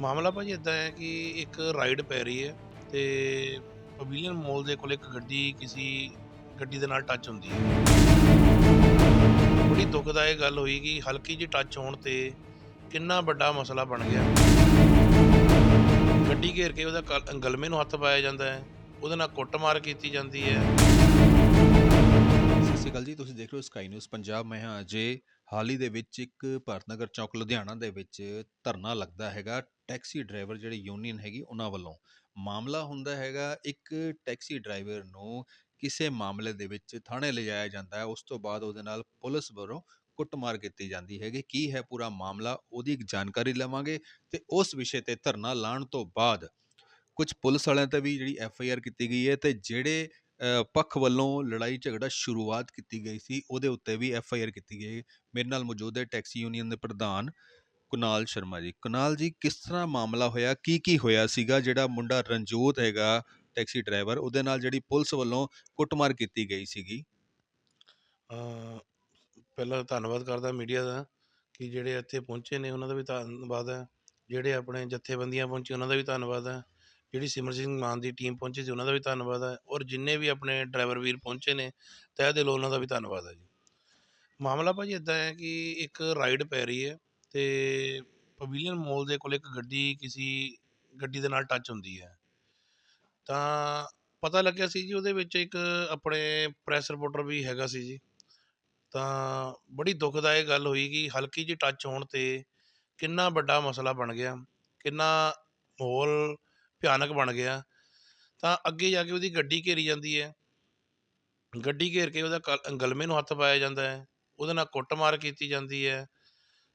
ਮਾਮਲਾ ਭਾਜੀ ਇਦਾਂ ਹੈ ਕਿ ਇੱਕ ਰਾਈਡ ਪੈ ਰਹੀ ਹੈ ਤੇ ਪਵੇਲੀਅਨ ਮਾਲ ਦੇ ਕੋਲ ਇੱਕ ਗੱਡੀ ਕਿਸੇ ਗੱਡੀ ਦੇ ਨਾਲ ਟੱਚ ਹੁੰਦੀ ਹੈ। ਬੜੀ ਦੁਖਦਾਇਕ ਗੱਲ ਹੋਈ ਕਿ ਹਲਕੀ ਜਿਹੀ ਟੱਚ ਹੋਣ ਤੇ ਕਿੰਨਾ ਵੱਡਾ ਮਸਲਾ ਬਣ ਗਿਆ। ਗੱਡੀ ਘੇਰ ਕੇ ਉਹਦਾ ਕਲ- ਗਲਮੇ ਨੂੰ ਹੱਥ ਪਾਇਆ ਜਾਂਦਾ ਹੈ, ਉਹਦੇ ਨਾਲ ਕੁੱਟਮਾਰ ਕੀਤੀ ਜਾਂਦੀ ਹੈ। ਸਤਿ ਸ਼੍ਰੀ ਅਕਾਲ ਜੀ, ਤੁਸੀਂ ਦੇਖ ਰਹੇ ਹੋ ਸਕਾਈ ਨਿਊਜ਼ ਪੰਜਾਬ। ਮੈਂ ਹਾਂ ਅਜੇ ਹਾਲ ਹੀ ਦੇ ਵਿੱਚ ਇੱਕ ਭਾਰਤਨਗਰ ਚੌਕ, ਲੁਧਿਆਣਾ ਦੇ ਵਿੱਚ ਧਰਨਾ ਲੱਗਦਾ ਹੈਗਾ। ਟੈਕਸੀ ਡਰਾਈਵਰ ਜਿਹੜੇ ਯੂਨੀਅਨ ਹੈਗੀ ਉਹਨਾਂ ਵੱਲੋਂ। ਮਾਮਲਾ ਹੁੰਦਾ ਹੈਗਾ ਇੱਕ ਟੈਕਸੀ ਡਰਾਈਵਰ ਨੂੰ ਕਿਸੇ ਮਾਮਲੇ ਦੇ ਵਿੱਚ ਥਾਣੇ ਲਿਜਾਇਆ ਜਾਂਦਾ ਹੈ। ਉਸ ਤੋਂ ਬਾਅਦ ਉਹਦੇ ਨਾਲ ਪੁਲਿਸ ਵੱਲੋਂ ਕੁੱਟਮਾਰ ਕੀਤੀ ਜਾਂਦੀ ਹੈਗੀ। ਕੀ ਹੈ ਪੂਰਾ ਮਾਮਲਾ, ਉਹਦੀ ਇੱਕ ਜਾਣਕਾਰੀ ਲਵਾਂਗੇ ਤੇ ਉਸ ਵਿਸ਼ੇ ਤੇ ਧਰਨਾ ਲਾਉਣ ਤੋਂ ਬਾਅਦ ਕੁਝ ਪੁਲਿਸ ਵਾਲਿਆਂ ਤੇ ਵੀ ਜਿਹੜੀ ਐਫ ਆਈ ਆਰ ਕੀਤੀ ਗਈ ਹੈ ਤੇ ਜਿਹੜੇ ਪੱਖ ਵੱਲੋਂ ਲੜਾਈ ਝਗੜਾ ਸ਼ੁਰੂਆਤ ਕੀਤੀ ਗਈ ਸੀ, ਉਹਦੇ ਉੱਤੇ ਵੀ ਐਫ ਆਈ ਆਰ ਕੀਤੀ ਗਈ ਮੇਰੇ ਨਾਲ ਮੌਜੂਦ ਹੈ ਟੈਕਸੀ ਯੂਨੀਅਨ ਦੇ ਪ੍ਰਧਾਨ ਕੁਨਾਲ ਸ਼ਰਮਾ ਜੀ। ਕੁਨਾਲ ਜੀ, ਕਿਸ ਤਰ੍ਹਾਂ ਮਾਮਲਾ ਹੋਇਆ? ਕੀ ਕੀ ਹੋਇਆ ਸੀਗਾ? ਜਿਹੜਾ ਮੁੰਡਾ ਰਣਜੋਤ ਹੈਗਾ, ਟੈਕਸੀ ਡਰਾਈਵਰ, ਉਹਦੇ ਨਾਲ ਜਿਹੜੀ ਪੁਲਿਸ ਵੱਲੋਂ ਕੁੱਟਮਾਰ ਕੀਤੀ ਗਈ ਸੀਗੀ? ਪਹਿਲਾਂ ਧੰਨਵਾਦ ਕਰਦਾ ਮੀਡੀਆ ਦਾ ਕਿ ਜਿਹੜੇ ਇੱਥੇ ਪਹੁੰਚੇ ਨੇ, ਉਹਨਾਂ ਦਾ ਵੀ ਧੰਨਵਾਦ ਹੈ। ਜਿਹੜੇ ਆਪਣੇ ਜਥੇਬੰਦੀਆਂ ਪਹੁੰਚੀ, ਉਹਨਾਂ ਦਾ ਵੀ ਧੰਨਵਾਦ ਹੈ। ਜਿਹੜੀ ਸਿਮਰ ਸਿੰਘ ਮਾਨ ਦੀ ਟੀਮ ਪਹੁੰਚੀ ਸੀ, ਉਹਨਾਂ ਦਾ ਵੀ ਧੰਨਵਾਦ ਹੈ। ਔਰ ਜਿੰਨੇ ਵੀ ਆਪਣੇ ਡਰਾਈਵਰ ਵੀਰ ਪਹੁੰਚੇ ਨੇ, ਤਹਿ ਦਿਲੋਂ ਉਹਨਾਂ ਦਾ ਵੀ ਧੰਨਵਾਦ ਹੈ ਜੀ। ਮਾਮਲਾ ਭਾਜੀ ਇਦਾਂ ਹੈ ਕਿ ਇੱਕ ਰਾਈਡ ਪੈ ਰਹੀ ਹੈ। ਅਤੇ ਪਵੀਲੀਅਨ ਮੋਲ ਦੇ ਕੋਲ ਇੱਕ ਗੱਡੀ ਕਿਸੀ ਗੱਡੀ ਦੇ ਨਾਲ ਟੱਚ ਹੁੰਦੀ ਹੈ। ਤਾਂ ਪਤਾ ਲੱਗਿਆ ਸੀ ਜੀ ਉਹਦੇ ਵਿੱਚ ਇੱਕ ਆਪਣੇ ਪ੍ਰੈਸ ਰਿਪੋਰਟਰ ਵੀ ਹੈਗਾ ਸੀ ਜੀ। ਤਾਂ ਬੜੀ ਦੁਖਦਾਇਕ ਗੱਲ ਹੋਈ ਕਿ ਹਲਕੀ ਜਿਹੀ ਟੱਚ ਹੋਣ ਤੇ ਕਿੰਨਾ ਵੱਡਾ ਮਸਲਾ ਬਣ ਗਿਆ, ਕਿੰਨਾ ਮਾਹੌਲ ਭਿਆਨਕ ਬਣ ਗਿਆ। ਤਾਂ ਅੱਗੇ ਜਾ ਕੇ ਉਹਦੀ ਗੱਡੀ ਘੇਰੀ ਜਾਂਦੀ ਹੈ। ਗੱਡੀ ਘੇਰ ਕੇ ਉਹਦਾ ਕਲ- ਗਲਮੇ ਨੂੰ ਹੱਥ ਪਾਇਆ ਜਾਂਦਾ ਹੈ। ਉਹਦੇ ਨਾਲ ਕੁੱਟਮਾਰ ਕੀਤੀ ਜਾਂਦੀ ਹੈ।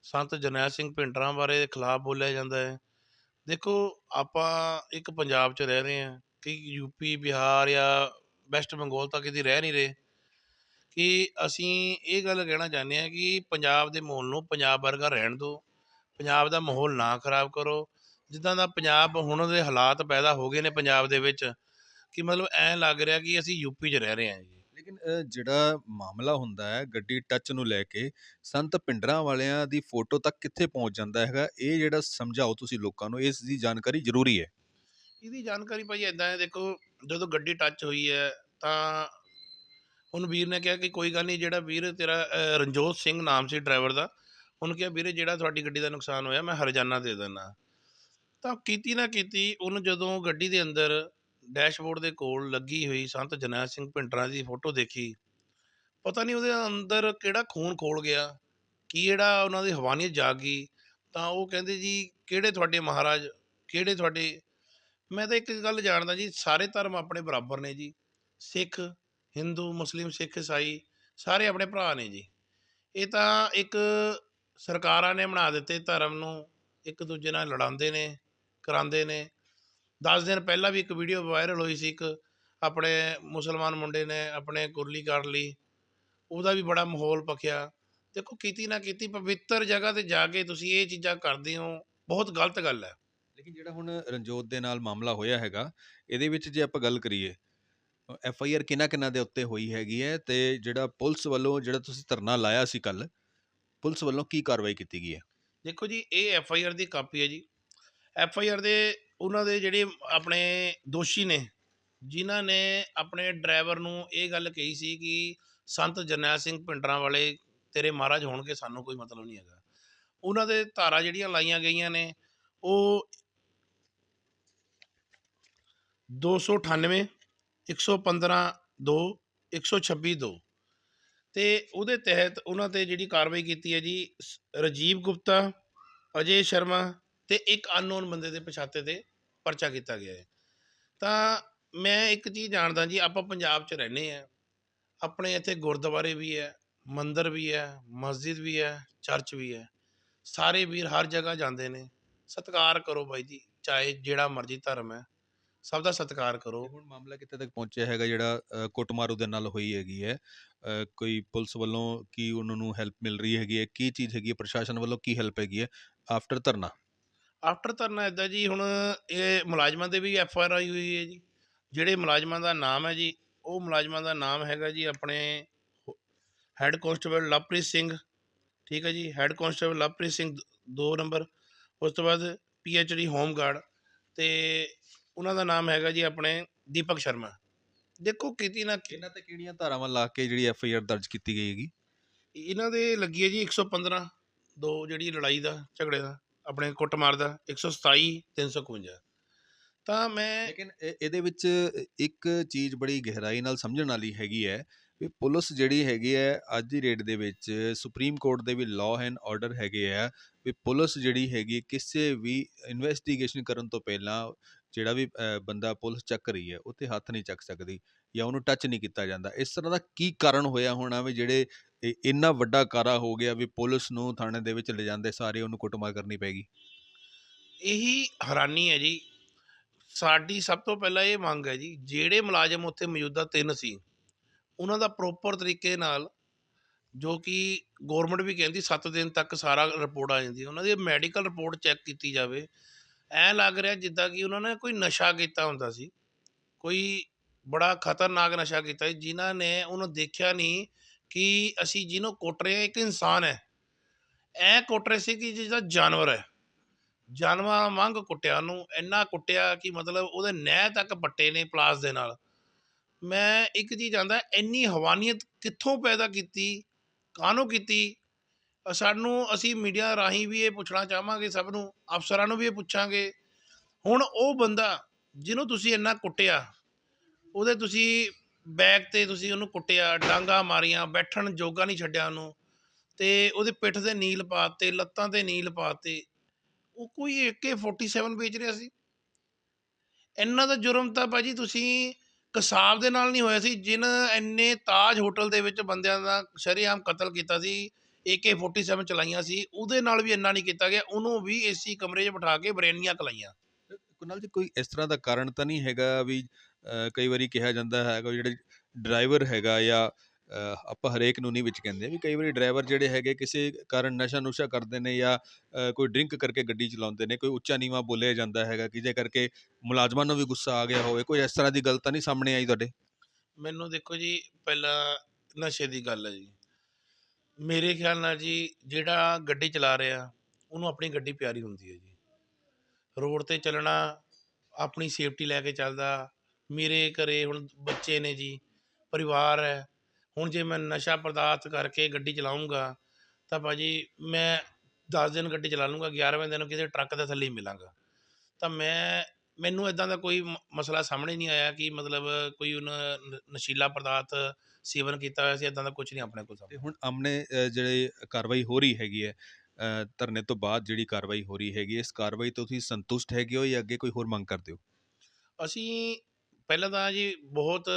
ਸੰਤ ਜਰਨੈਲ ਸਿੰਘ ਭਿੰਡਰਾਂ ਬਾਰੇ ਖਿਲਾਫ ਬੋਲਿਆ ਜਾਂਦਾ ਹੈ। ਦੇਖੋ, ਆਪਾਂ ਇੱਕ ਪੰਜਾਬ 'ਚ ਰਹਿ ਰਹੇ ਹਾਂ ਕਿ ਯੂਪੀ ਬਿਹਾਰ ਜਾਂ ਵੈਸਟ ਬੰਗਾਲ ਤੱਕ ਇਹਦੀ ਰਹਿ ਨਹੀਂ ਰਹੇ। ਕਿ ਅਸੀਂ ਇਹ ਗੱਲ ਕਹਿਣਾ ਚਾਹੁੰਦੇ ਹਾਂ ਕਿ ਪੰਜਾਬ ਦੇ ਮਾਹੌਲ ਨੂੰ ਪੰਜਾਬ ਵਰਗਾ ਰਹਿਣ ਦਿਓ। ਪੰਜਾਬ ਦਾ ਮਾਹੌਲ ਨਾ ਖਰਾਬ ਕਰੋ। ਜਿੱਦਾਂ ਦਾ ਪੰਜਾਬ ਹੁਣ ਦੇ ਹਾਲਾਤ ਪੈਦਾ ਹੋ ਗਏ ਨੇ ਪੰਜਾਬ ਦੇ ਵਿੱਚ, ਕਿ ਮਤਲਬ ਐਂ ਲੱਗ ਰਿਹਾ ਕਿ ਅਸੀਂ ਯੂਪੀ 'ਚ ਰਹਿ ਰਹੇ ਹਾਂ ਜੀ। ਲੇਕਿਨ ਅ, ਜਿਹੜਾ ਮਾਮਲਾ ਹੁੰਦਾ ਹੈ ਗੱਡੀ ਟੱਚ ਨੂੰ ਲੈ ਕੇ ਸੰਤ ਪਿੰਡਰਾਂ ਵਾਲਿਆਂ ਦੀ ਫੋਟੋ ਤੱਕ ਕਿੱਥੇ ਪਹੁੰਚ ਜਾਂਦਾ ਹੈਗਾ? ਇਹ ਜਿਹੜਾ ਸਮਝਾਓ ਤੁਸੀਂ ਲੋਕਾਂ ਨੂੰ ਇਸ ਦੀ ਜਾਣਕਾਰੀ ਜ਼ਰੂਰੀ ਹੈ। ਇਹਦੀ ਜਾਣਕਾਰੀ ਭਾਈ ਇਦਾਂ ਹੈ ਦੇਖੋ ਜਦੋਂ ਗੱਡੀ ਟੱਚ ਹੋਈ ਹੈ ਤਾਂ ਹੁਣ ਵੀਰ ਨੇ ਕਿਹਾ ਕਿ ਕੋਈ ਗੱਲ ਨਹੀਂ ਜਿਹੜਾ ਵੀਰ ਤੇਰਾ ਅਹ, ਰਣਜੋਤ ਸਿੰਘ ਨਾਮ ਸੀ ਡਰਾਈਵਰ ਦਾ ਉਹਨੂੰ ਕਿਹਾ ਵੀਰੇ ਜਿਹੜਾ ਤੁਹਾਡੀ ਗੱਡੀ ਦਾ ਨੁਕਸਾਨ ਹੋਇਆ ਮੈਂ ਹਰਜਾਨਾ ਦੇ ਦਿੰਦਾ। ਤਾਂ ਕੀਤੀ ਨਾ ਕੀਤੀ ਉਹਨੂੰ ਜਦੋਂ ਗੱਡੀ ਦੇ ਅੰਦਰ ਡੈਸ਼ਬੋਰਡ ਦੇ ਕੋਲ ਲੱਗੀ ਹੋਈ ਸੰਤ ਜਰਨੈਲ ਸਿੰਘ ਭਿੰਡਰਾਂ ਦੀ ਫੋਟੋ ਦੇਖੀ। ਪਤਾ ਨਹੀਂ ਉਹਦੇ ਅੰਦਰ ਕਿਹੜਾ ਖੂਨ ਖੋਲ ਗਿਆ, ਕੀ ਜਿਹੜਾ ਉਹਨਾਂ ਦੀ ਹਵਾਨੀਅਤ ਜਾਗ ਗਈ, ਤਾਂ ਉਹ ਕਹਿੰਦੇ ਜੀ, ਕਿਹੜੇ ਤੁਹਾਡੇ ਮਹਾਰਾਜ, ਕਿਹੜੇ ਤੁਹਾਡੇ? ਮੈਂ ਤਾਂ ਇੱਕ ਗੱਲ ਜਾਣਦਾ ਜੀ, ਸਾਰੇ ਧਰਮ ਆਪਣੇ ਬਰਾਬਰ ਨੇ ਜੀ। ਸਿੱਖ, ਹਿੰਦੂ, ਮੁਸਲਿਮ, ਸਿੱਖ, ਈਸਾਈ, ਸਾਰੇ ਆਪਣੇ ਭਰਾ ਨੇ ਜੀ। ਇਹ ਤਾਂ ਇੱਕ ਸਰਕਾਰਾਂ ਨੇ ਬਣਾ ਦਿੱਤੇ ਧਰਮ ਨੂੰ, ਇੱਕ ਦੂਜੇ ਨਾਲ ਲੜਾਉਂਦੇ ਨੇ, ਕਰਾਉਂਦੇ ਨੇ। 10 ਦਿਨ ਪਹਿਲਾਂ ਵੀ ਇੱਕ ਵੀਡੀਓ ਵਾਇਰਲ ਹੋਈ ਸੀ ਇੱਕ ਆਪਣੇ ਮੁਸਲਮਾਨ ਮੁੰਡੇ ਨੇ ਆਪਣੇ ਕੁਰਲੀ ਕਰ ਲਈ। ਉਹਦਾ ਵੀ ਬੜਾ ਮਾਹੌਲ ਪਕਿਆ ਦੇਖੋ ਕੀਤੀ ਨਾ ਕੀਤੀ ਪਵਿੱਤਰ ਜਗ੍ਹਾ ਤੇ ਜਾ ਕੇ ਤੁਸੀਂ ਇਹ ਚੀਜ਼ਾਂ ਕਰਦੇ ਹੋ ਬਹੁਤ ਗਲਤ ਗੱਲ ਹੈ। ਲੇਕਿਨ ਜਿਹੜਾ ਹੁਣ ਰਣਜੋਤ ਦੇ ਨਾਲ ਮਾਮਲਾ ਹੋਇਆ ਹੈਗਾ ਇਹਦੇ ਵਿੱਚ ਜੇ ਆਪਾਂ ਗੱਲ ਕਰੀਏ ਐਫ ਆਈ ਆਰ ਕਿਹਨਾਂ ਕਿਹਨਾਂ ਦੇ ਉੱਤੇ ਹੋਈ ਹੈਗੀ ਹੈ ਤੇ ਜਿਹੜਾ ਪੁਲਿਸ ਵੱਲੋਂ ਜਿਹੜਾ ਤੁਸੀਂ ਧਰਨਾ ਲਾਇਆ ਸੀ ਕੱਲ ਪੁਲਿਸ ਵੱਲੋਂ ਕੀ ਕਾਰਵਾਈ ਕੀਤੀ ਗਈ ਹੈ? ਦੇਖੋ ਜੀ ਇਹ ਐਫ ਆਈ ਆਰ ਦੀ ਕਾਪੀ ਹੈ ਜੀ। ਐਫ ਆਈ ਆਰ ਦੇ ਉਹਨਾਂ ਦੇ ਜਿਹੜੇ ਆਪਣੇ ਦੋਸ਼ੀ ਨੇ, ਜਿਨ੍ਹਾਂ ਨੇ ਆਪਣੇ ਡਰਾਈਵਰ ਨੂੰ ਇਹ ਗੱਲ ਕਹੀ ਸੀ ਕਿ ਸੰਤ ਜਰਨੈਲ ਸਿੰਘ ਪਿੰਡਰਾਂ ਵਾਲੇ ਤੇਰੇ ਮਹਾਰਾਜ ਹੋਣਗੇ, ਸਾਨੂੰ ਕੋਈ ਮਤਲਬ ਨਹੀਂ ਹੈਗਾ। ਉਹਨਾਂ ਦੇ ਧਾਰਾ ਜਿਹੜੀਆਂ ਲਾਈਆਂ ਗਈਆਂ ਨੇ, ਉਹ 298 115 2 126 2 ਤੇ ਉਹਦੇ ਤਹਿਤ ਉਹਨਾਂ ਤੇ ਜਿਹੜੀ ਕਾਰਵਾਈ ਕੀਤੀ ਹੈ ਜੀ, ਸ- ਰਾਜੀਵ ਗੁਪਤਾ, ਅਜੇ ਸ਼ਰਮਾ ਤੇ ਇੱਕ ਅਨਨੋਨ ਬੰਦੇ ਦੇ ਪਛਾਤੇ ਤੇ ਪਰਚਾ ਕੀਤਾ ਗਿਆ ਹੈ। ਤਾਂ ਮੈਂ ਇੱਕ ਚੀਜ਼ ਜਾਣਦਾ ਜੀ ਆਪਾਂ ਪੰਜਾਬ 'ਚ ਰਹਿੰਦੇ ਹਾਂ। ਆਪਣੇ ਇੱਥੇ ਗੁਰਦੁਆਰੇ ਵੀ ਹੈ ਮੰਦਿਰ ਵੀ ਹੈ ਮਸਜਿਦ ਵੀ ਹੈ ਚਰਚ ਵੀ ਹੈ। ਸਾਰੇ ਵੀਰ ਹਰ ਜਗ੍ਹਾ ਜਾਂਦੇ ਨੇ। ਸਤਿਕਾਰ ਕਰੋ ਬਾਈ ਜੀ ਚਾਹੇ ਜਿਹੜਾ ਮਰਜ਼ੀ ਧਰਮ ਹੈ ਸਭ ਦਾ ਸਤਿਕਾਰ ਕਰੋ। ਹੁਣ ਮਾਮਲਾ ਕਿੱਥੇ ਤੱਕ ਪਹੁੰਚਿਆ ਹੈਗਾ ਜਿਹੜਾ ਅ, ਕੁੱਟਮਾਰ ਉਹਦੇ ਨਾਲ ਹੋਈ ਹੈਗੀ ਹੈ? ਕੋਈ ਪੁਲਿਸ ਵੱਲੋਂ ਕੀ ਉਹਨਾਂ ਨੂੰ ਹੈਲਪ ਮਿਲ ਰਹੀ ਹੈਗੀ ਹੈ? ਕੀ ਚੀਜ਼ ਹੈਗੀ ਹੈ? ਪ੍ਰਸ਼ਾਸਨ ਵੱਲੋਂ ਕੀ ਹੈਲਪ ਹੈਗੀ ਹੈ? ਆਫਟਰ ਧਰਨਾ। ਆਫਟਰ ਧਰਨਾ ਇਦਾਂ ਜੀ ਹੁਣ ਇਹ ਮੁਲਾਜ਼ਮਾਂ ਦੇ ਵੀ ਐਫ ਆਰ ਆਈ ਹੋਈ ਹੈ ਜੀ। ਜਿਹੜੇ ਮੁਲਾਜ਼ਮਾਂ ਦਾ ਨਾਮ ਹੈ ਜੀ ਉਹ ਮੁਲਾਜ਼ਮਾਂ ਦਾ ਨਾਮ ਹੈਗਾ ਜੀ ਆਪਣੇ ਹੈੱਡ ਕਾਂਸਟੇਬਲ ਲਵਪ੍ਰੀਤ ਸਿੰਘ ਠੀਕ ਹੈ ਜੀ head constable Lovepreet Singh 2 number ਉਸ ਤੋਂ ਬਾਅਦ ਡੀ ਹੋਮ ਗਾਰਡ ਤੇ ਉਹਨਾਂ ਦਾ ਨਾਮ ਹੈਗਾ ਜੀ ਆਪਣੇ ਦੀਪਕ ਸ਼ਰਮਾ। ਦੇਖੋ ਕਿਤੇ ਨਾ ਕਿ- ਇਹਨਾਂ ਤੇ ਕਿਹੜੀਆਂ ਧਾਰਾਵਾਂ ਲਾ ਕੇ ਜਿਹੜੀ ਐਫ ਆਈ ਆਰ ਦਰਜ ਕੀਤੀ ਗਈ ਹੈਗੀ? ਇਹਨਾਂ ਦੇ ਲੱਗੀ ਹੈ ਜੀ 115 ਦੋ ਜਿਹੜੀ ਲੜਾਈ ਦਾ ਝਗੜੇ ਦਾ। ਆਪਣੇ ਕੁੱਟਮਾਰ ਦਾ 127 351 ਤਾਂ ਮੈਂ ਲੇਕਿਨ ਇਹਦੇ ਵਿੱਚ ਇੱਕ ਚੀਜ਼ ਬੜੀ ਗਹਿਰਾਈ ਨਾਲ ਸਮਝਣ ਵਾਲੀ ਹੈਗੀ ਹੈ ਵੀ ਪੁਲਿਸ ਜਿਹੜੀ ਹੈਗੀ ਹੈ, ਅੱਜ ਦੀ ਡੇਟ ਦੇ ਵਿੱਚ ਸੁਪਰੀਮ ਕੋਰਟ ਦੇ ਵੀ ਲਾਅ ਐਂਡ ਆਰਡਰ ਹੈਗੇ ਆ ਵੀ ਪੁਲਿਸ ਜਿਹੜੀ ਹੈਗੀ ਕਿਸੇ ਵੀ ਇਨਵੈਸਟੀਗੇਸ਼ਨ ਕਰਨ ਤੋਂ ਪਹਿਲਾਂ ਜਿਹੜਾ ਵੀ ਬੰਦਾ ਪੁਲਿਸ ਚੱਕ ਰਹੀ ਹੈ ਉੱਤੇ ਹੱਥ ਨਹੀਂ ਚੱਕ ਸਕਦੀ ਜਾਂ ਉਹਨੂੰ ਟੱਚ ਨਹੀਂ ਕੀਤਾ ਜਾਂਦਾ। ਇਸ ਤਰ੍ਹਾਂ ਦਾ ਕੀ ਕਾਰਨ ਹੋਇਆ ਹੋਣਾ ਵੀ ਜਿਹੜੇ ਇਹ ਇੰਨਾ ਵੱਡਾ ਕਾਰਾ ਹੋ ਗਿਆ ਵੀ ਪੁਲਿਸ ਨੂੰ ਥਾਣੇ ਦੇ ਵਿੱਚ ਲਿਜਾਂਦੇ ਸਾਰੇ ਉਹਨੂੰ ਕੁੱਟਮਾਰ ਕਰਨੀ ਪੈਗੀ ਇਹੀ ਹੈਰਾਨੀ ਹੈ ਜੀ। ਸਾਡੀ ਸਭ ਤੋਂ ਪਹਿਲਾਂ ਇਹ ਮੰਗ ਹੈ ਜੀ, ਜਿਹੜੇ ਮੁਲਾਜ਼ਮ ਉੱਥੇ ਮੌਜੂਦਾ ਤਿੰਨ ਸੀ, ਉਹਨਾਂ ਦਾ ਪ੍ਰੋਪਰ ਤਰੀਕੇ ਨਾਲ ਜੋ ਕਿ ਗਵਰਨਮੈਂਟ ਵੀ ਕਹਿੰਦੀ 7 ਦਿਨ ਤੱਕ ਸਾਰਾ ਰਿਪੋਰਟ ਆ ਜਾਂਦੀ, ਉਹਨਾਂ ਦੀ ਮੈਡੀਕਲ ਰਿਪੋਰਟ ਚੈੱਕ ਕੀਤੀ ਜਾਵੇ। ਐ ਲੱਗ ਰਿਹਾ ਜਿੱਦਾਂ ਕਿ ਉਹਨਾਂ ਨੇ ਕੋਈ ਨਸ਼ਾ ਕੀਤਾ ਹੁੰਦਾ ਸੀ, ਕੋਈ ਬੜਾ ਖਤਰਨਾਕ ਨਸ਼ਾ ਕੀਤਾ ਸੀ, ਜਿਨ੍ਹਾਂ ਨੇ ਉਹਨੂੰ ਦੇਖਿਆ ਨਹੀਂ ਕਿ ਅਸੀਂ ਜਿਹਨੂੰ ਕੁੱਟ ਰਹੇ ਹਾਂ ਇੱਕ ਇਨਸਾਨ ਹੈ। ਐ ਕੁੱਟ ਰਹੇ ਸੀ ਕਿ ਜਿਹਦਾ ਜਾਨਵਰ ਹੈ। ਜਾਨਵਰਾਂ ਵਾਂਗ ਕੁੱਟਿਆ ਨੂੰ ਇੰਨਾ ਕੁੱਟਿਆ ਕਿ ਮਤਲਬ ਉਹਦੇ ਨਹਿ ਤੱਕ ਪੱਟੇ ਨੇ ਪਲਾਸ ਦੇ ਨਾਲ। ਮੈਂ ਇੱਕ ਚੀਜ਼ ਆਂਦਾ ਇੰਨੀ ਹਵਾਨੀਅਤ ਕਿੱਥੋਂ ਪੈਦਾ ਕੀਤੀ? ਕਾਹਨੂੰ ਕੀਤੀ? ਸਾਨੂੰ ਅਸੀਂ ਮੀਡੀਆ ਰਾਹੀਂ ਵੀ ਇਹ ਪੁੱਛਣਾ ਚਾਹਾਂਗੇ ਸਭ ਨੂੰ, ਅਫਸਰਾਂ ਨੂੰ ਵੀ ਇਹ ਪੁੱਛਾਂਗੇ। ਹੁਣ ਉਹ ਬੰਦਾ ਜਿਹਨੂੰ ਤੁਸੀਂ ਇੰਨਾ ਕੁੱਟਿਆ, ਉਹਦੇ ਤੁਸੀਂ ਬੈਕ ਤੇ ਤੁਸੀਂ ਉਹਨੂੰ ਕੁੱਟਿਆ, ਡਾਂਗਾ ਮਾਰੀਆਂ, ਬੈਠਣ ਜੋਗਾ ਨਹੀਂ ਛੱਡਿਆ ਉਹਨੂੰ। ਤੇ ਉਹਦੇ ਪਿੱਠ ਤੇ ਨੀਲ ਪਾਤੇ ਲੱਤਾਂ ਤੇ ਨੀਲ ਪਾਤੇ ਉਹ ਕੋਈ AK47 ਵੇਚ ਰਿਹਾ ਸੀ। ਇੰਨਾ ਦਾ ਜੁਰਮ ਤਾਂ ਭਾਜੀ ਤੁਸੀਂ ਕਸਾਬ ਦੇ ਨਾਲ ਨਹੀਂ ਹੋਇਆ ਸੀ, ਜਿਨ ਇੰਨੇ ਤਾਜ ਹੋਟਲ ਦੇ ਵਿੱਚ ਬੰਦਿਆਂ ਦਾ ਸ਼ਰੇਆਮ ਕਤਲ ਕੀਤਾ ਸੀ AK47 ਚਲਾਈਆਂ ਸੀ, ਉਹਦੇ ਨਾਲ ਵੀ ਇੰਨਾ ਨਹੀਂ ਕੀਤਾ ਗਿਆ, ਉਹਨੂੰ ਵੀ ਏਸੀ ਕਮਰੇ 'ਚ ਬਿਠਾ ਕੇ ਬਰੇਨੀਆਂ ਕਲਾਈਆਂ ਕੁਨਾਲ ਜੀ, ਕੋਈ ਇਸ ਤਰ੍ਹਾਂ ਦਾ ਕਾਰਨ ਤਾਂ ਨਹੀਂ ਹੈਗਾ ਵੀ ਕਈ ਵਾਰੀ ਕਿਹਾ ਜਾਂਦਾ ਹੈਗਾ ਵੀ ਜਿਹੜੇ ਡਰਾਈਵਰ ਹੈਗਾ ਜਾਂ ਆਪਾਂ ਹਰੇਕ ਨੂੰ ਨਹੀਂ ਵਿੱਚ ਕਹਿੰਦੇ ਵੀ ਕਈ ਵਾਰੀ ਡਰਾਈਵਰ ਜਿਹੜੇ ਹੈਗੇ ਕਿਸੇ ਕਾਰਨ ਨਸ਼ਾ ਨੁਸ਼ਾ ਕਰਦੇ ਨੇ ਜਾਂ ਕੋਈ ਡਰਿੰਕ ਕਰਕੇ ਗੱਡੀ ਚਲਾਉਂਦੇ ਨੇ, ਕੋਈ ਉੱਚਾ ਨੀਵਾਂ ਬੋਲਿਆ ਜਾਂਦਾ ਹੈਗਾ ਜਿਹਦੇ ਕਰਕੇ ਮੁਲਾਜ਼ਮਾਂ ਨੂੰ ਵੀ ਗੁੱਸਾ ਆ ਗਿਆ ਹੋਵੇ, ਕੋਈ ਇਸ ਤਰ੍ਹਾਂ ਦੀ ਗੱਲ ਤਾਂ ਨਹੀਂ ਸਾਹਮਣੇ ਆਈ ਤੁਹਾਡੇ? ਮੈਨੂੰ ਦੇਖੋ ਜੀ, ਪਹਿਲਾਂ ਨਸ਼ੇ ਦੀ ਗੱਲ ਹੈ ਜੀ। ਮੇਰੇ ਖਿਆਲ ਨਾਲ ਜੀ, ਜਿਹੜਾ ਗੱਡੀ ਚਲਾ ਰਿਹਾ, ਉਹਨੂੰ ਆਪਣੀ ਗੱਡੀ ਪਿਆਰੀ ਹੁੰਦੀ ਹੈ ਜੀ। ਰੋਡ ਤੇ ਚੱਲਣਾ, ਆਪਣੀ ਸੇਫਟੀ ਲੈ ਕੇ ਚੱਲਦਾ ਮੇਰੇ ਘਰੇ ਹੁਣ ਬੱਚੇ ਨੇ ਜੀ ਪਰਿਵਾਰ ਹੈ। ਹੁਣ ਜੇ ਮੈਂ ਨਸ਼ਾ ਪਦਾਰਥ ਕਰਕੇ ਗੱਡੀ ਚਲਾਉਂਗਾ ਤਾਂ ਭਾਜੀ ਮੈਂ 10 ਦਿਨ ਗੱਡੀ ਚਲਾ ਲੂੰਗਾ 11ਵੇਂ ਦਿਨ ਕਿਸੇ ਟਰੱਕ ਦੇ ਥੱਲੇ ਹੀ ਮਿਲਾਂਗਾ। ਤਾਂ ਮੈਂ ਮੈਨੂੰ ਇਦਾਂ ਦਾ ਕੋਈ ਮ- ਮਸਲਾ ਸਾਹਮਣੇ ਨਹੀਂ ਆਇਆ ਕਿ ਮਤਲਬ ਕੋਈ ਉਹਨ ਨਸ਼ੀਲਾ ਪਦਾਰਥ ਸੇਵਨ ਕੀਤਾ ਹੋਇਆ ਸੀ ਇਦਾਂ ਦਾ ਕੁਝ ਨਹੀਂ ਆਪਣੇ ਕੋਲ ਤੇ ਸਾਹਮਣੇ ਹੁਣ ਆਮਨੇ ਜਿਹੜੇ ਕਾਰਵਾਈ ਹੋ ਰਹੀ ਹੈਗੀ ਹੈ ਅ, ਧਰਨੇ ਤੋਂ ਬਾਅਦ ਜਿਹੜੀ ਕਾਰਵਾਈ ਹੋ ਰਹੀ ਹੈਗੀ ਹੈ, ਇਸ ਕਾਰਵਾਈ ਤੋਂ ਤੁਸੀਂ ਸੰਤੁਸ਼ਟ ਹੈਗੇ ਹੋ ਜਾਂ ਅੱਗੇ ਕੋਈ ਹੋਰ ਮੰਗ ਕਰਦੇ ਹੋ? ਅਸੀਂ ਪਹਿਲਾਂ ਤਾਂ ਜੀ ਬਹੁਤ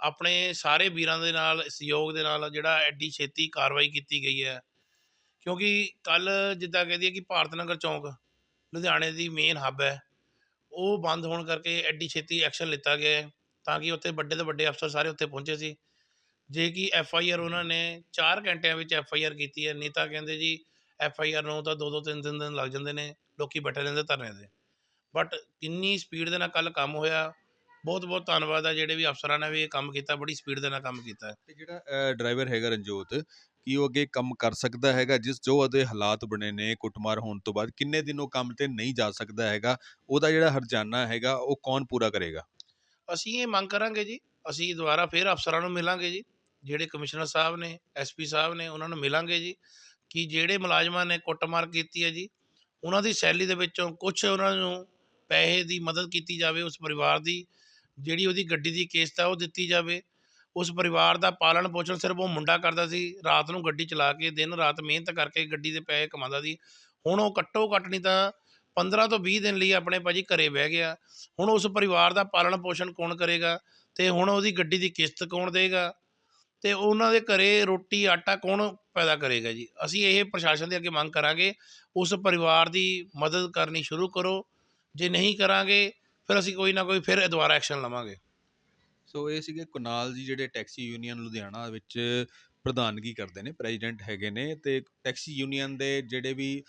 ਆਪਣੇ ਸਾਰੇ ਵੀਰਾਂ ਦੇ ਨਾਲ, ਸਹਿਯੋਗ ਦੇ ਨਾਲ ਜਿਹੜਾ ਐਡੀ ਛੇਤੀ ਕਾਰਵਾਈ ਕੀਤੀ ਗਈ ਹੈ। ਕਿਉਂਕਿ ਕੱਲ ਜਿੱਦਾਂ ਕਹਦੀ ਹੈ ਕਿ ਭਾਰਤ ਨਗਰ ਚੌਂਕ, ਲੁਧਿਆਣੇ ਦੀ ਮੇਨ ਹੱਬ ਹੈ। ਉਹ ਬੰਦ ਹੋਣ ਕਰਕੇ ਐਡੀ ਛੇਤੀ ਐਕਸ਼ਨ ਲਿੱਤਾ ਗਿਆ ਹੈ ਤਾਂ ਕਿ ਉੱਥੇ ਵੱਡੇ ਤੋਂ ਵੱਡੇ ਅਫਸਰ ਸਾਰੇ ਉੱਥੇ ਪਹੁੰਚੇ ਸੀ। ਜੇ ਕਿ ਐਫ ਆਈ ਆਰ ਉਹਨਾਂ ਨੇ 4 ਘੰਟਿਆਂ ਵਿੱਚ ਐਫ ਆਈ ਆਰ ਕੀਤੀ ਹੈ, ਨਹੀਂ ਤਾਂ ਕਹਿੰਦੇ ਜੀ ਐਫ ਆਈ ਆਰ ਨੂੰ ਤਾਂ ਦੋ ਦੋ ਤਿੰਨ ਤਿੰਨ ਦਿਨ ਲੱਗ ਜਾਂਦੇ ਨੇ। ਲੋਕੀ ਬੈਠੇ ਰਹਿੰਦੇ, ਧਰਨੇ ਤੇ। ਬਟ ਕਿੰਨੀ ਸਪੀਡ ਦੇ ਨਾਲ ਕੱਲ ਕੰਮ ਹੋਇਆ। ਬਹੁਤ ਬਹੁਤ ਧੰਨਵਾਦ ਹੈ ਜਿਹੜੇ ਵੀ ਅਫਸਰਾਂ ਨੇ ਵੀ ਇਹ ਕੰਮ ਕੀਤਾ ਬੜੀ ਸਪੀਡ ਦੇ ਨਾਲ ਕੰਮ ਕੀਤਾ। ਹੈ। ਤੇ ਜਿਹੜਾ ਡਰਾਈਵਰ ਹੈਗਾ ਰਣਜੋਤ ਕੀ ਉਹ ਅੱਗੇ ਕੰਮ ਕਰ ਸਕਦਾ ਹੈਗਾ? ਜਿਸ ਜੋ ਉਹਦੇ ਹਾਲਾਤ ਬਣੇ ਨੇ ਕੁੱਟਮਾਰ ਹੋਣ ਤੋਂ ਬਾਅਦ ਕਿੰਨੇ ਦਿਨ ਉਹ ਕੰਮ ਤੇ ਨਹੀਂ ਜਾ ਸਕਦਾ ਹੈਗਾ? ਉਹਦਾ ਜਿਹੜਾ ਹਰਜਾਨਾ ਹੈਗਾ ਉਹ ਕੌਣ ਪੂਰਾ ਕਰੇਗਾ? ਅਸੀਂ ਇਹ ਮੰਗ ਕਰਾਂਗੇ ਜੀ ਅਸੀਂ ਦੁਬਾਰਾ ਫਿਰ ਅਫਸਰਾਂ ਨੂੰ ਮਿਲਾਂਗੇ ਜੀ ਜਿਹੜੇ ਕਮਿਸ਼ਨਰ ਸਾਹਿਬ ਨੇ ਐਸਪੀ ਸਾਹਿਬ ਨੇ ਉਹਨਾਂ ਨੂੰ ਮਿਲਾਂਗੇ ਜੀ ਕਿ ਜਿਹੜੇ ਮੁਲਾਜ਼ਮਾਂ ਨੇ ਕੁੱਟਮਾਰ ਕੀਤੀ ਹੈ ਜੀ ਉਹਨਾਂ ਦੀ ਸੈਲੀ ਦੇ ਵਿੱਚੋਂ ਕੁਝ ਉਹਨਾਂ ਨੂੰ ਪੈਸੇ ਦੀ ਮਦਦ ਕੀਤੀ ਜਾਵੇ ਉਸ ਪਰਿਵਾਰ ਦੀ ਜਿਹੜੀ ਉਹਦੀ ਗੱਡੀ ਦੀ ਕਿਸ਼ਤ ਆ ਉਹ ਦਿੱਤੀ ਜਾਵੇ। ਉਸ ਪਰਿਵਾਰ ਦਾ ਪਾਲਣ ਪੋਸ਼ਣ ਸਿਰਫ ਉਹ ਮੁੰਡਾ ਕਰਦਾ ਸੀ, ਰਾਤ ਨੂੰ ਗੱਡੀ ਚਲਾ ਕੇ, ਦਿਨ ਰਾਤ ਮਿਹਨਤ ਕਰਕੇ ਗੱਡੀ ਦੇ ਪੈਸੇ ਕਮਾਉਂਦਾ ਸੀ। ਹੁਣ ਉਹ ਘੱਟੋ ਘੱਟ ਨਹੀਂ ਤਾਂ 15 ਤੋਂ 20 ਦਿਨ ਲਈ ਆਪਣੇ ਭਾਜੀ ਘਰੇ ਬਹਿ ਗਿਆ। ਹੁਣ ਉਸ ਪਰਿਵਾਰ ਦਾ ਪਾਲਣ ਪੋਸ਼ਣ ਕੌਣ ਕਰੇਗਾ ਤੇ ਹੁਣ ਉਹਦੀ ਗੱਡੀ ਦੀ ਕਿਸ਼ਤ ਕੌਣ ਦੇਗਾ? ਤੇ ਉਹਨਾਂ ਦੇ ਘਰੇ ਰੋਟੀ, ਆਟਾ ਕੌਣ ਪੈਦਾ ਕਰੇਗਾ ਜੀ? ਅਸੀਂ ਇਹ ਪ੍ਰਸ਼ਾਸਨ ਦੇ ਅੱਗੇ ਮੰਗ ਕਰਾਂਗੇ। ਉਸ ਪਰਿਵਾਰ ਦੀ ਮਦਦ ਕਰਨੀ ਸ਼ੁਰੂ ਕਰੋ। ਜੇ ਨਹੀਂ ਕਰਾਂਗੇ ਫਿਰ ਅਸੀਂ ਕੋਈ ਨਾ ਕੋਈ ਫਿਰ ਦੁਬਾਰਾ ਐਕਸ਼ਨ ਲਵਾਂਗੇ। ਸੋ ਇਹ ਸੀਗੇ ਕੁਨਾਲ ਜੀ ਜਿਹੜੇ ਟੈਕਸੀ ਯੂਨੀਅਨ ਲੁਧਿਆਣਾ ਵਿੱਚ ਪ੍ਰਧਾਨਗੀ ਕਰਦੇ ਨੇ ਪ੍ਰੈਜ਼ੀਡੈਂਟ ਹੈਗੇ ਨੇ ਤੇ ਟੈਕਸੀ ਯੂਨੀਅਨ ਦੇ ਜਿਹੜੇ ਵੀ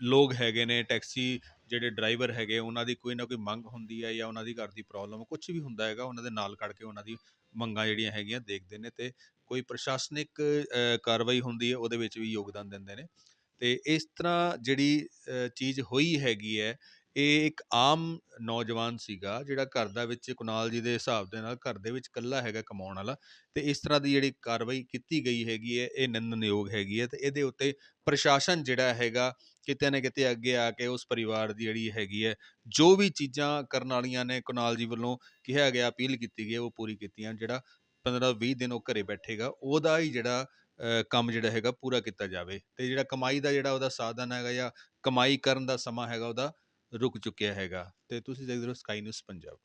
ਲੋਕ ਹੈਗੇ ਨੇ ਟੈਕਸੀ ਜਿਹੜੇ ਡਰਾਈਵਰ ਹੈਗੇ, ਉਹਨਾਂ ਦੀ ਕੋਈ ਨਾ ਕੋਈ ਮੰਗ ਹੁੰਦੀ ਹੈ ਜਾਂ ਉਹਨਾਂ ਦੀ ਘਰ ਦੀ ਪ੍ਰੋਬਲਮ ਕੁਝ ਵੀ ਹੁੰਦਾ ਹੈਗਾ, ਉਹਨਾਂ ਦੇ ਨਾਲ ਖੜ ਕੇ ਉਹਨਾਂ ਦੀ ਮੰਗਾਂ ਜਿਹੜੀਆਂ ਹੈਗੀਆਂ ਦੇਖਦੇ ਨੇ ਤੇ ਕੋਈ ਪ੍ਰਸ਼ਾਸਨਿਕ ਕਾਰਵਾਈ ਹੁੰਦੀ ਹੈ, ਉਹਦੇ ਵਿੱਚ ਵੀ ਯੋਗਦਾਨ ਦਿੰਦੇ ਨੇ। ਤੇ ਇਸ ਤਰ੍ਹਾਂ ਜਿਹੜੀ ਚੀਜ਼ ਹੋਈ ਹੈਗੀ ਹੈ ਇਹ ਇੱਕ ਆਮ ਨੌਜਵਾਨ ਸੀਗਾ ਜਿਹੜਾ ਘਰ ਦਾ ਵਿੱਚ ਕੁਨਾਲ ਜੀ ਦੇ ਹਿਸਾਬ ਦੇ ਨਾਲ ਘਰ ਦੇ ਵਿੱਚ ਇਕੱਲਾ ਹੈਗਾ ਕਮਾਉਣ ਵਾਲਾ ਤੇ ਇਸ ਤਰ੍ਹਾਂ ਦੀ ਜਿਹੜੀ ਕਾਰਵਾਈ ਕੀਤੀ ਗਈ ਹੈਗੀ ਹੈ ਇਹ ਨਿੰਦਣਯੋਗ ਹੈਗੀ ਹੈ ਤੇ ਇਹਦੇ ਉੱਤੇ ਪ੍ਰਸ਼ਾਸਨ ਜਿਹੜਾ ਹੈਗਾ ਕਿਤੇ ਨਾ ਕਿਤੇ ਅੱਗੇ ਆ ਕੇ ਉਸ ਪਰਿਵਾਰ ਦੀ ਜਿਹੜੀ ਹੈਗੀ ਹੈ ਜੋ ਵੀ ਚੀਜ਼ਾਂ ਕਰਨ ਵਾਲੀਆਂ ਨੇ ਕੁਨਾਲ ਜੀ ਵੱਲੋਂ ਕਿਹਾ ਗਿਆ ਅਪੀਲ ਕੀਤੀ ਗਈ ਹੈ, ਉਹ ਪੂਰੀ ਕੀਤੀਆਂ ਜਿਹੜਾ 15 20 ਦਿਨ ਉਹ ਘਰੇ ਬੈਠੇਗਾ ਉਹਦਾ ਹੀ ਜਿਹੜਾ ਕੰਮ ਜਿਹੜਾ ਹੈਗਾ ਪੂਰਾ ਕੀਤਾ ਜਾਵੇ ਤੇ ਜਿਹੜਾ ਕਮਾਈ ਦਾ ਜਿਹੜਾ ਉਹਦਾ ਸਾਧਨ ਹੈਗਾ ਜਾਂ ਕਮਾਈ ਕਰਨ ਦਾ ਸਮਾਂ ਹੈਗਾ ਉਹਦਾ ਰੁਕ ਚੁੱਕਿਆ ਹੈਗਾ ਅਤੇ ਤੁਸੀਂ ਦੇਖਦੇ ਰਹੋ ਸਕਾਈ ਨਿਊਜ਼ ਪੰਜਾਬ